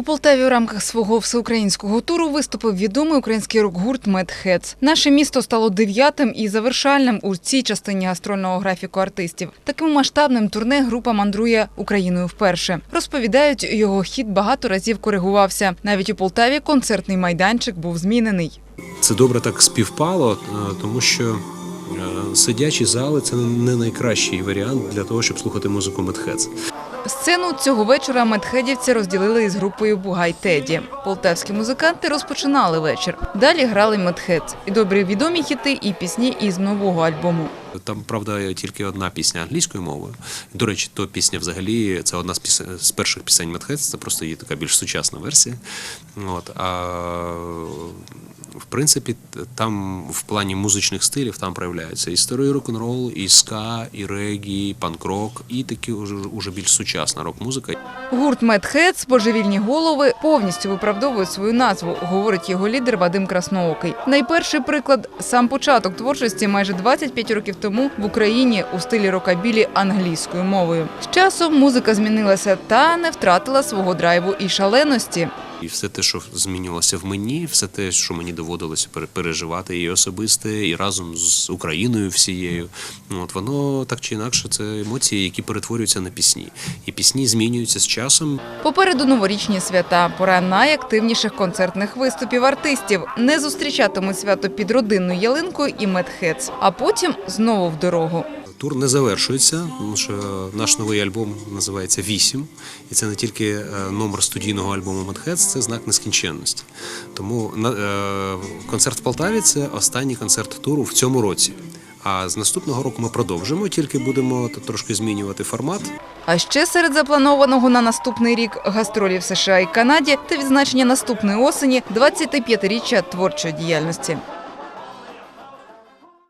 У Полтаві у рамках свого всеукраїнського туру виступив відомий український рок-гурт Медхец. Наше місто стало дев'ятим і завершальним у цій частині гастрольного графіку артистів. Таким масштабним турне група мандрує Україною вперше. Розповідають, його хід багато разів коригувався. Навіть у Полтаві концертний майданчик був змінений. Це добре так співпало, е, тому що е, сидячі зали це не найкращий варіант для того, щоб слухати музику Медхец. Сцену цього вечора медхедівці розділили із групою Бугай Теді. Полтавські музиканти розпочинали вечір. Далі грали медхед. І добрі відомі хіти, і пісні із нового альбому. Там, правда, тільки одна пісня англійською мовою. До речі, то пісня взагалі це одна з перших пісень Медхец, це просто її така більш сучасна версія. От, а принципі, там в плані музичних стилів там проявляються і старий рок-н-рол, і ска, і регі, і панк-рок, і такі уже, уже більш сучасна рок-музика. Гурт Медхед божевільні голови повністю виправдовує свою назву, говорить його лідер Вадим Красноокий. Найперший приклад сам початок творчості майже 25 років тому в Україні у стилі рокабілі англійською мовою. З часом музика змінилася та не втратила свого драйву і шаленості. І все те, що змінювалося в мені, все те, що мені доводилося пере- переживати, і особисте, і разом з Україною всією. От воно так чи інакше, це емоції, які перетворюються на пісні. І пісні змінюються з часом. Попереду новорічні свята, пора найактивніших концертних виступів артистів. Не зустрічатимуть свято під родинною ялинкою і медхец, а потім знову в дорогу. Тур не завершується, тому що наш новий альбом називається Вісім, і це не тільки е, номер студійного альбому Медхец, це знак нескінченності. Тому е, концерт в Полтаві це останній концерт туру в цьому році. А з наступного року ми продовжимо, тільки будемо трошки змінювати формат. А ще серед запланованого на наступний рік гастролі в США і Канаді та відзначення наступної осені 25-річчя творчої діяльності.